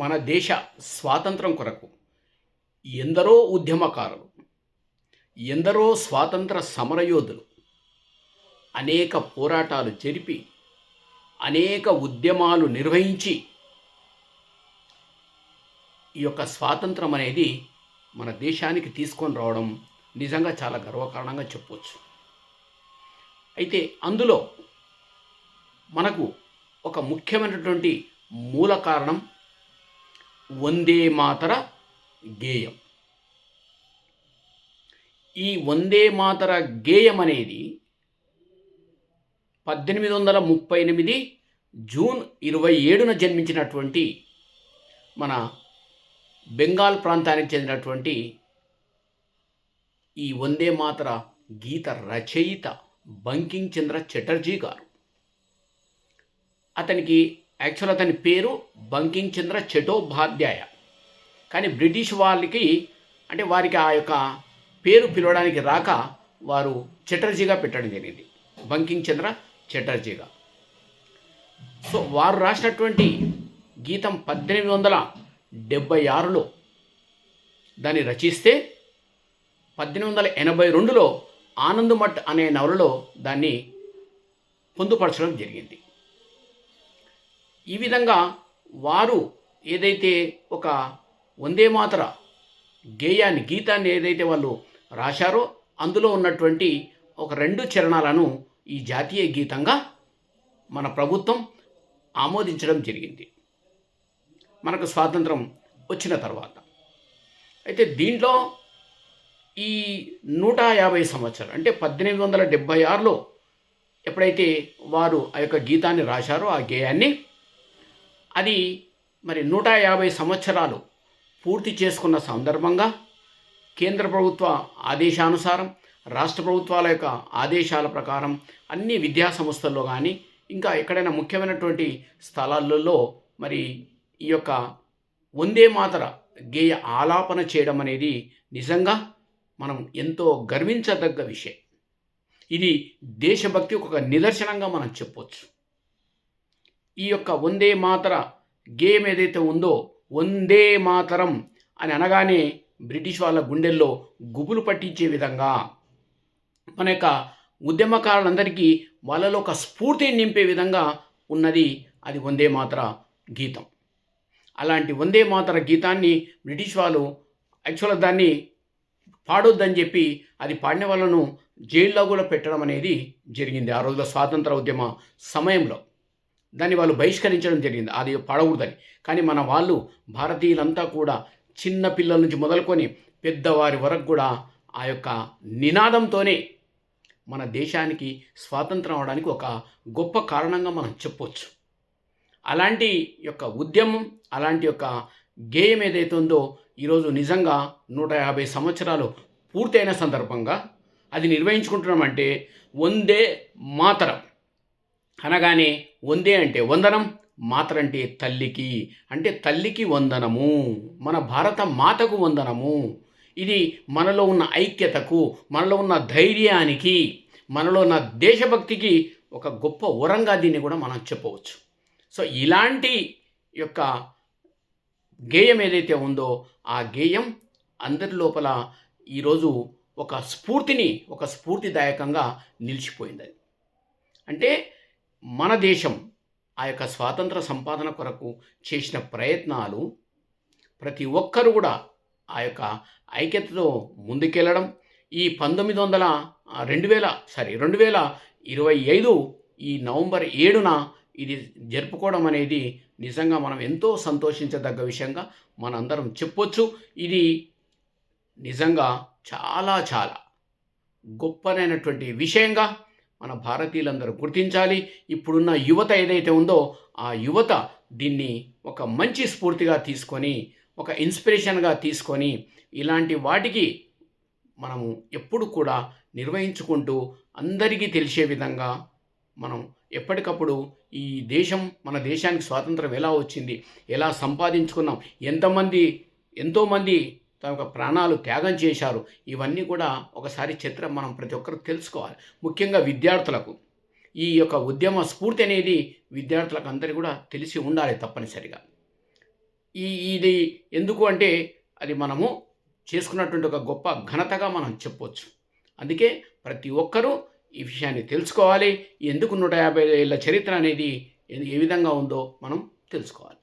మన దేశ స్వాతంత్రం కొరకు ఎందరో ఉద్యమకారులు ఎందరో స్వాతంత్ర సమరయోధులు అనేక పోరాటాలు జరిపి అనేక ఉద్యమాలు నిర్వహించి ఈ యొక్క స్వాతంత్రం అనేది మన దేశానికి తీసుకొని రావడం నిజంగా చాలా గర్వకారణంగా చెప్పవచ్చు అయితే అందులో మనకు ఒక ముఖ్యమైనటువంటి మూల కారణం వందే మాతర గేయం. ఈ వందే మాతర గేయం అనేది పద్దెనిమిది వందల ముప్పై ఎనిమిది జూన్ ఇరవై ఏడున జన్మించినటువంటి మన బెంగాల్ ప్రాంతానికి చెందినటువంటి ఈ వందే మాతర గీత రచయిత బంకింగ్ చంద్ర చటర్జీ గారు. అతనికి యాక్చువల్ అతని పేరు బంకింగ్ చంద్ర చటోపాధ్యాయ. కానీ బ్రిటిష్ వాళ్ళకి అంటే వారికి ఆ యొక్క పేరు పిలవడానికి రాక వారు చటర్జీగా పెట్టడం జరిగింది. బంకింగ్ చంద్ర చటర్జీగా. సో వారు రాసినటువంటి గీతం పద్దెనిమిది వందల డెబ్బై ఆరులో దాన్ని రచిస్తే పద్దెనిమిది వందల ఎనభై రెండులో ఆనందమఠ్ అనే నవలలో దాన్ని పొందుపరచడం జరిగింది. ఈ విధంగా వారు ఏదైతే ఒక వందే మాతర గేయాన్ని గీతాన్ని ఏదైతే వాళ్ళు రాశారో అందులో ఉన్నటువంటి ఒక రెండు చరణాలను ఈ జాతీయ గీతంగా మన ప్రభుత్వం ఆమోదించడం జరిగింది. మనకు స్వాతంత్రం వచ్చిన తర్వాత. అయితే దీంట్లో ఈ నూట యాభై సంవత్సరాలు అంటే పద్దెనిమిది వందల డెబ్భై ఆరులో ఎప్పుడైతే వారు ఆ యొక్క గీతాన్ని రాశారో ఆ గేయాన్ని అది మరి నూట యాభై సంవత్సరాలు పూర్తి చేసుకున్న సందర్భంగా కేంద్ర ప్రభుత్వ ఆదేశానుసారం రాష్ట్ర ప్రభుత్వాల యొక్క ఆదేశాల ప్రకారం అన్ని విద్యా సంస్థల్లో కానీ ఇంకా ఎక్కడైనా ముఖ్యమైనటువంటి స్థలాలలో మరి ఈ యొక్క వందే మాతర గేయ ఆలాపన చేయడం అనేది నిజంగా మనం ఎంతో గర్వించదగ్గ విషయం. ఇది దేశభక్తి ఒక నిదర్శనంగా మనం చెప్పొచ్చు. ఈ యొక్క వందే మాతర గేమ్ ఏదైతే ఉందో వందే మాతరం అని అనగానే బ్రిటిష్ వాళ్ళ గుండెల్లో గుబులు పట్టించే విధంగా మన యొక్క ఉద్యమకారులందరికీ వాళ్ళలో ఒక స్ఫూర్తిని నింపే విధంగా ఉన్నది అది వందే మాతర గీతం. అలాంటి వందే మాతర గీతాన్ని బ్రిటిష్ వాళ్ళు యాక్చువల్ దాన్ని పాడొద్దని చెప్పి అది పాడిన వాళ్ళను జైల్లో కూడా పెట్టడం అనేది జరిగింది ఆ రోజుల స్వాతంత్ర ఉద్యమ సమయంలో. దాన్ని వాళ్ళు బహిష్కరించడం జరిగింది. అది పడకూడదని. కానీ మన వాళ్ళు భారతీయులంతా కూడా చిన్న పిల్లల నుంచి మొదలుకొని పెద్దవారి వరకు కూడా ఆ యొక్క నినాదంతోనే మన దేశానికి స్వాతంత్రం అవడానికి ఒక గొప్ప కారణంగా మనం చెప్పొచ్చు. అలాంటి యొక్క ఉద్యమం అలాంటి యొక్క గేయం ఏదైతే ఉందో ఈరోజు నిజంగా నూట యాభై సంవత్సరాలు పూర్తయిన సందర్భంగా అది నిర్వహించుకుంటున్నామంటే వందే మాతరం. అనగానే వందే అంటే వందనం మాతరంటే తల్లికి. అంటే తల్లికి వందనము మన భారత మాతకు వందనము. ఇది మనలో ఉన్న ఐక్యతకు మనలో ఉన్న ధైర్యానికి మనలో ఉన్న దేశభక్తికి ఒక గొప్ప వరంగా దీన్ని కూడా మనం చెప్పవచ్చు. సో ఇలాంటి యొక్క గేయం ఏదైతే ఉందో ఆ గేయం అందరి లోపల ఈరోజు ఒక స్ఫూర్తిని ఒక స్ఫూర్తిదాయకంగా నిలిచిపోయింది అంటే మన దేశం ఆ యొక్క స్వాతంత్ర సంపాదన కొరకు చేసిన ప్రయత్నాలు ప్రతి ఒక్కరు కూడా ఆ యొక్క ఐక్యతతో ముందుకెళ్ళడం ఈ పంతొమ్మిది వందల రెండు వేల సారీ రెండు వేల ఇరవై ఐదు ఈ నవంబర్ ఏడున ఇది జరుపుకోవడం అనేది నిజంగా మనం ఎంతో సంతోషించదగ్గ విషయంగా మనందరం చెప్పొచ్చు. ఇది నిజంగా చాలా చాలా గొప్పనైనటువంటి విషయంగా మన భారతీయులందరూ గుర్తించాలి. ఇప్పుడున్న యువత ఏదైతే ఉందో ఆ యువత దీన్ని ఒక మంచి స్ఫూర్తిగా తీసుకొని ఒక ఇన్స్పిరేషన్గా తీసుకొని ఇలాంటి వాటికి మనము ఎప్పుడు కూడా నిర్వహించుకుంటూ అందరికీ తెలిసే విధంగా మనం ఎప్పటికప్పుడు ఈ దేశం మన దేశానికి స్వాతంత్రం ఎలా వచ్చింది ఎలా సంపాదించుకున్నాం ఎంతమంది ఎంతోమంది తమ యొక్క ప్రాణాలు త్యాగం చేశారు. ఇవన్నీ కూడా ఒకసారి చిత్ర మనం ప్రతి ఒక్కరు తెలుసుకోవాలి. ముఖ్యంగా విద్యార్థులకు. ఈ యొక్క ఉద్యమ స్ఫూర్తి అనేది విద్యార్థులకు అందరికీ కూడా తెలిసి ఉండాలి తప్పనిసరిగా. ఈ ఇది ఎందుకు అంటే అది మనము చేసుకున్నటువంటి ఒక గొప్ప ఘనతగా మనం చెప్పొచ్చు. అందుకే ప్రతి ఒక్కరూ ఈ విషయాన్ని తెలుసుకోవాలి. ఎందుకు నూట యాభై ఏళ్ళ చరిత్ర అనేది ఏ విధంగా ఉందో మనం తెలుసుకోవాలి.